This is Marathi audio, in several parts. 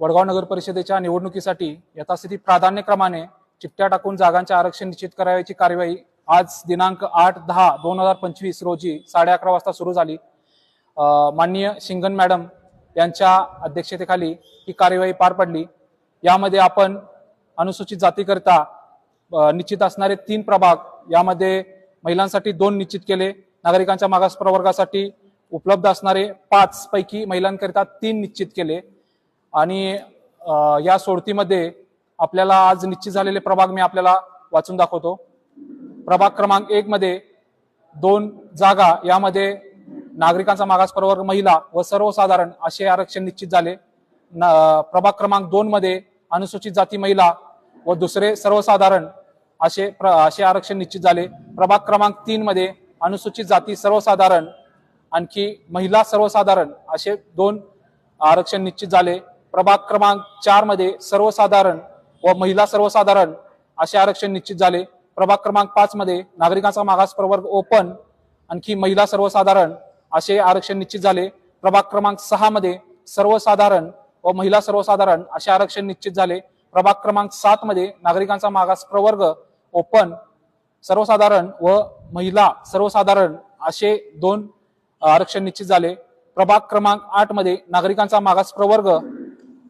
वडगाव नगर परिषदेच्या निवडणुकीसाठी यथास्थिती प्राधान्यक्रमाने चिठ्ठ्या टाकून जागांचे आरक्षण निश्चित करावयाची कार्यवाही आज दिनांक आठ दहा दोन हजार पंचवीस रोजी साडे अकरा वाजता सुरू झाली. माननीय शिंगण मॅडम यांच्या अध्यक्षतेखाली ही कार्यवाही पार पडली. यामध्ये आपण अनुसूचित जातीकरिता निश्चित असणारे तीन प्रभाग यामध्ये महिलांसाठी दोन निश्चित केले. नागरिकांच्या मागास प्रवर्गासाठी उपलब्ध असणारे पाच पैकी महिलांकरिता तीन निश्चित केले. आणि या सोडतीमध्ये आपल्याला आज निश्चित झालेले प्रभाग मी आपल्याला वाचून दाखवतो. प्रभाग क्रमांक एक मध्ये दोन जागा यामध्ये नागरिकांचा मागास प्रवर्ग महिला व सर्वसाधारण असे आरक्षण निश्चित झाले. न- प्रभाग क्रमांक दोन मध्ये अनुसूचित जाती महिला व दुसरे सर्वसाधारण असे प्र- असे आरक्षण निश्चित झाले. प्रभाग क्रमांक तीन मध्ये अनुसूचित जाती सर्वसाधारण आणखी महिला सर्वसाधारण असे दोन आरक्षण निश्चित झाले. प्रभाग क्रमांक चारमध्ये सर्वसाधारण व महिला सर्वसाधारण असे आरक्षण निश्चित झाले. प्रभाग क्रमांक पाच मध्ये नागरिकांचा मागास प्रवर्ग ओपन आणखी महिला सर्वसाधारण असे आरक्षण निश्चित झाले. प्रभाग क्रमांक सहा मध्ये सर्वसाधारण व महिला सर्वसाधारण असे आरक्षण निश्चित झाले. प्रभाग क्रमांक सात मध्ये नागरिकांचा मागास प्रवर्ग ओपन सर्वसाधारण व महिला सर्वसाधारण असे दोन आरक्षण निश्चित झाले. प्रभाग क्रमांक आठमध्ये नागरिकांचा मागास प्रवर्ग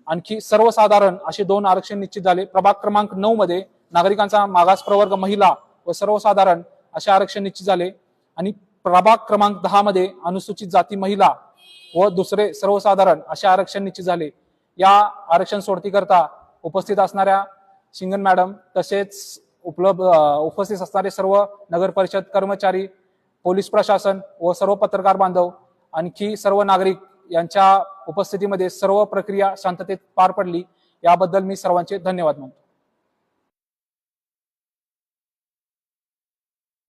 आणखी सर्वसाधारण असे दोन आरक्षण निश्चित झाले. प्रभाग क्रमांक नऊ मध्ये नागरिकांचा मागास प्रवर्ग महिला व सर्वसाधारण असे आरक्षण निश्चित झाले. आणि प्रभाग क्रमांक दहा मध्ये अनुसूचित जाती महिला व दुसरे सर्वसाधारण असे आरक्षण निश्चित झाले. या आरक्षण सोडतीकरता उपस्थित असणाऱ्या शिंगण मॅडम तसेच उपलब्ध उपस्थित असणारे सर्व नगर परिषद कर्मचारी पोलीस प्रशासन व सर्व पत्रकार बांधव आणखी सर्व नागरिक यांच्या उपस्थितीमध्ये सर्व प्रक्रिया शांततेत पार पडली याबद्दल मी सर्वांचे धन्यवाद मानतो.